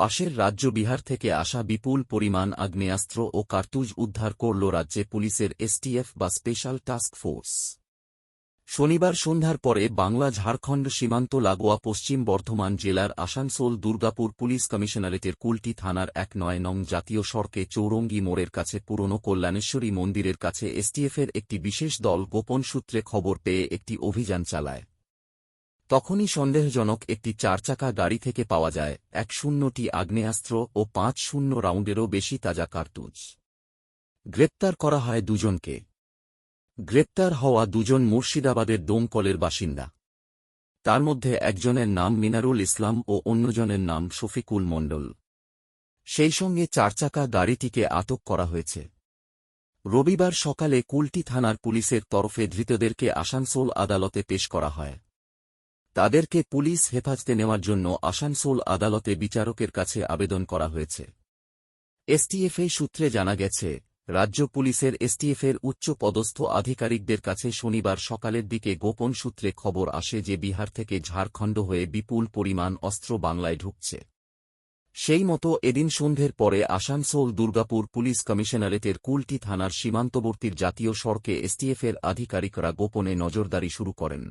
পাশের রাজ্য বিহার থেকে আসা বিপুল পরিমাণ আগ্নেয়াস্ত্র ও কার্তুজ উদ্ধার করল রাজ্যে পুলিশের এসটিএফ বা স্পেশাল টাস্ক ফোর্স। শনিবার সন্ধ্যার পরে বাংলা ঝাড়খণ্ড সীমান্ত লাগোয়া পশ্চিম বর্ধমান জেলার আসানসোল দুর্গাপুর পুলিশ কমিশনারেটের কুলটি থানার এক নয় নং জাতীয় সড়কে চৌরঙ্গি মোড়ের কাছে পুরনো কল্যাণেশ্বরী মন্দিরের কাছে এসটিএফের একটি বিশেষ দল গোপন সূত্রে খবর পেয়ে একটি অভিযান চালায়। তখনই সন্দেহজনক একটি চারচাকা গাড়ি থেকে পাওয়া যায় এক শূন্যটি আগ্নেয়াস্ত্র ও পাঁচ শূন্য রাউন্ডেরও বেশি তাজা কার্তুজ। গ্রেপ্তার করা হয় দুজনকে। গ্রেপ্তার হওয়া দুজন মুর্শিদাবাদের দমকলের বাসিন্দা। তার মধ্যে একজনের নাম মিনারুল ইসলাম ও অন্যজনের নাম শফিকুল মণ্ডল। সেই সঙ্গে চারচাকা গাড়িটিকে আটক করা হয়েছে। রবিবার সকালে কুলটি থানার পুলিশের তরফে ধৃতদেরকে আসানসোল আদালতে পেশ করা হয়। তাদেরকে পুলিশ হেফাজতে নেওয়ার জন্য আসানসোল আদালতে বিচারকের কাছে আবেদন করা হয়েছে। এসটিএফএ সূত্রে জানা গেছে, রাজ্য পুলিশের এসটিএফের উচ্চ পদস্থ আধিকারিকদের কাছে শনিবার সকালের দিকে গোপন সূত্রে খবর আসে যে বিহার থেকে ঝাড়খণ্ড হয়ে বিপুল পরিমাণ অস্ত্র বাংলায় ঢুকছে। সেই মতো এদিন সন্ধ্যের পরে আসানসোল দুর্গাপুর পুলিশ কমিশনারেটের কুলটি থানার সীমান্তবর্তীর জাতীয় সড়কে এসটিএফের আধিকারিকরা গোপনে নজরদারি শুরু করেন।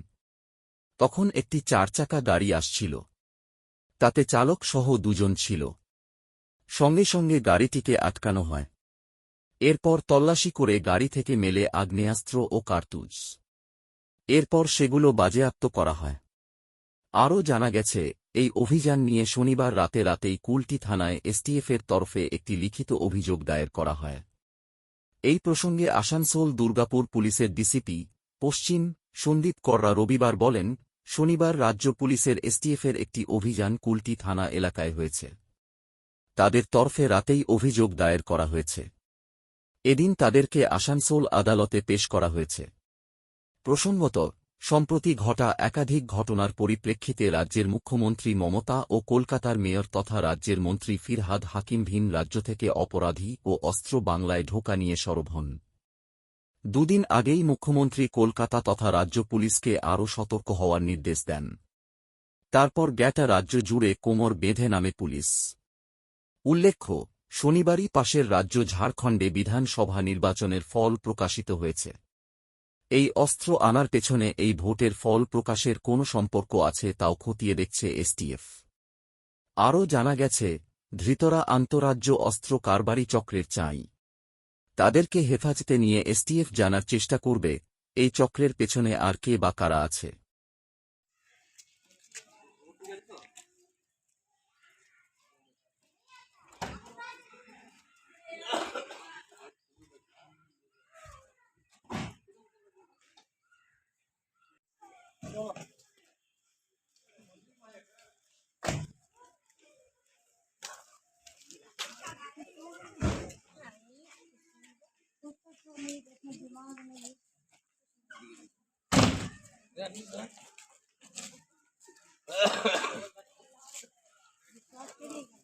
তখন একটি চারচাকা গাড়ি আসছিল। তাতে চালক সহ দুজন ছিল। সঙ্গে সঙ্গে গাড়িটিকে আটকানো হয়। এরপর তল্লাশি করে গাড়ি থেকে মেলে আগ্নেয়াস্ত্র ও কার্তুজ। এরপর সেগুলো বাজেয়াপ্ত করা হয়। আরও জানা গেছে, এই অভিযান নিয়ে শনিবার রাতে রাতেই কুলটি থানায় এসটিএফের তরফে একটি লিখিত অভিযোগ দায়ের করা হয়। এই প্রসঙ্গে আসানসোল দুর্গাপুর পুলিশের ডিসিপি, পশ্চিম সন্দীপ কররা রবিবার বলেন শনিবার রাজ্য পুলিশের এসটিএফের একটি অভিযান কুলটি থানা এলাকায় হয়েছে। তাদের তরফে রাতেই অভিযোগ দায়ের করা হয়েছে। এদিন তাদেরকে আসানসোল আদালতে পেশ করা হয়েছে। প্রসঙ্গত, সম্প্রতি ঘটা একাধিক ঘটনার পরিপ্রেক্ষিতে রাজ্যের মুখ্যমন্ত্রী মমতা ও কলকাতার মেয়র তথা রাজ্যের মন্ত্রী ফিরহাদ হাকিম ভিন রাজ্য থেকে অপরাধী ও অস্ত্র বাংলায় ঢোকা নিয়ে সরব হন। দুদিন আগেই মুখ্যমন্ত্রী কলকাতা তথা রাজ্য পুলিশকে আরও সতর্ক হওয়ার নির্দেশ দেন। তারপর গ্যাটা রাজ্য জুড়ে কোমর বেঁধে নামে পুলিশ। উল্লেখ্য, শনিবারই পাশের রাজ্য ঝাড়খণ্ডে বিধানসভা নির্বাচনের ফল প্রকাশিত হয়েছে। এই অস্ত্র আনার পেছনে এই ভোটের ফল প্রকাশের কোনো সম্পর্ক আছে তাও খতিয়ে দেখছে এসটিএফ। আরও জানা গেছে, ধৃতরা আন্তরাজ্য অস্ত্র কারবারি চক্রের চাই। তাদেরকে হেফাজতে নিয়ে এসটিএফ জানার চেষ্টা করবে, এই চক্রের পেছনে আর কে বা কারা আছে। Thank you.